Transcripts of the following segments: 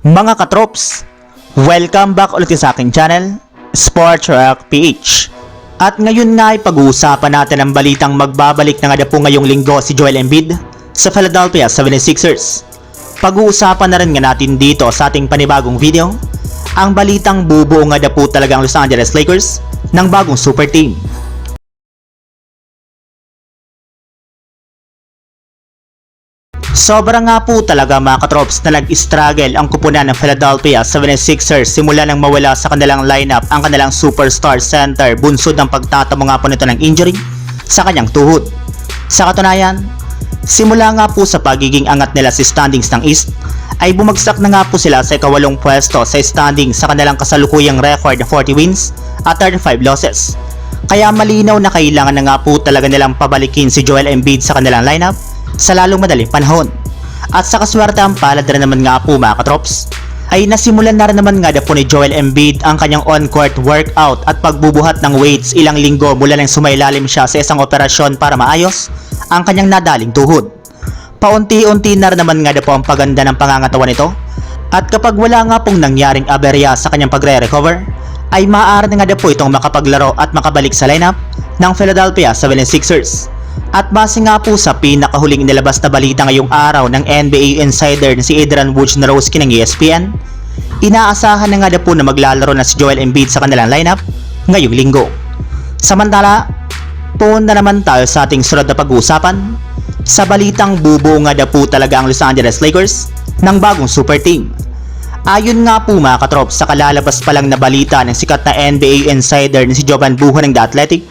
Mga katrops, welcome back ulit sa aking channel, Sports Rock PH. At ngayon nga ay pag-uusapan natin ang balitang magbabalik na nga po ngayong linggo si Joel Embiid sa Philadelphia 76ers. Pag-uusapan na rin nga natin dito sa ating panibagong video, ang balitang bubuo nga po talaga ang Los Angeles Lakers ng bagong super team. Sobra nga po talaga mga katrops na nag-struggle ang kupunan ng Philadelphia 76ers simula nang mawala sa kanilang lineup ang kanilang superstar center bunsod ng pagtatamo nga po nito ng injury sa kanyang tuhod. Sa katunayan, simula nga po sa pagiging angat nila sa standings ng East ay bumagsak na nga po sila sa ikawalong pwesto sa standings sa kanilang kasalukuyang record na 40 wins at 35 losses. Kaya malinaw na kailangan na nga po talaga nilang pabalikin si Joel Embiid sa kanilang lineup sa lalong madaling panahon. At sa kaswerte ang palad na naman nga po mga katrops, ay nasimulan na rin naman nga po ni Joel Embiid ang kanyang on-court workout at pagbubuhat ng weights ilang linggo mula nang sumailalim siya sa isang operasyon para maayos ang kanyang nadaling tuhod. Paunti-unti na rin naman nga po ang paganda ng pangangatawan nito at kapag wala nga pong nangyaring aberya sa kanyang pagre-recover, ay maaari na nga po itong makapaglaro at makabalik sa lineup ng Philadelphia 76ers. At base nga po sa pinakahuling inilabas na balita ngayong araw ng NBA insider na si Adrian Wojnarowski ng ESPN, inaasahan na nga na po na maglalaro na si Joel Embiid sa kanilang lineup ngayong linggo. Samantala, puon na naman tayo sa ating sunod na pag-uusapan sa balitang bubuo nga na po talaga ang Los Angeles Lakers ng bagong super team. Ayon nga po mga katrop sa kalalabas pa lang na balita ng sikat na NBA insider na si Jovan Buho ng The Athletic,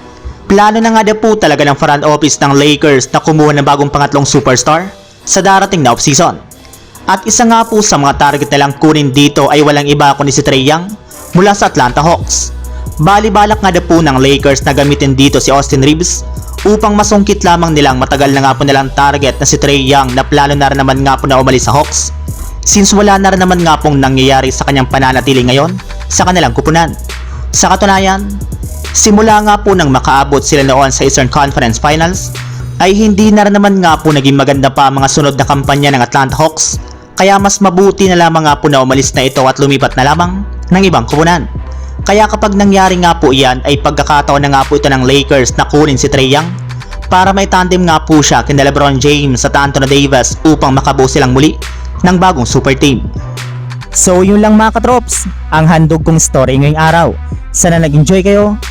plano na nga na po talaga ng front office ng Lakers na kumuha ng bagong pangatlong superstar sa darating na offseason. At isa nga po sa mga target nilang kunin dito ay walang iba kundi si Trae Young mula sa Atlanta Hawks. Bali-balak nga na po ng Lakers na gamitin dito si Austin Reeves upang masungkit lamang nilang matagal na nga po nilang target na si Trae Young na plano na rin naman nga po na umalis sa Hawks since wala na rin naman nga pong nangyayari sa kanyang pananatili ngayon sa kanilang kupunan. Sa katunayan, simula nga po nang makaabot sila noon sa Eastern Conference Finals, ay hindi na naman nga po naging maganda pa mga sunod na kampanya ng Atlanta Hawks, kaya mas mabuti na lamang nga po na umalis na ito at lumipat na lamang ng ibang kupunan. Kaya kapag nangyari nga po iyan ay pagkakataon na nga po ito ng Lakers na kunin si Trae Young para may tandem nga po siya kina Lebron James at Anthony Davis upang makabuo silang muli ng bagong super team. So yun lang mga katrops, ang handog kong story ngayong araw. Sana nag-enjoy kayo,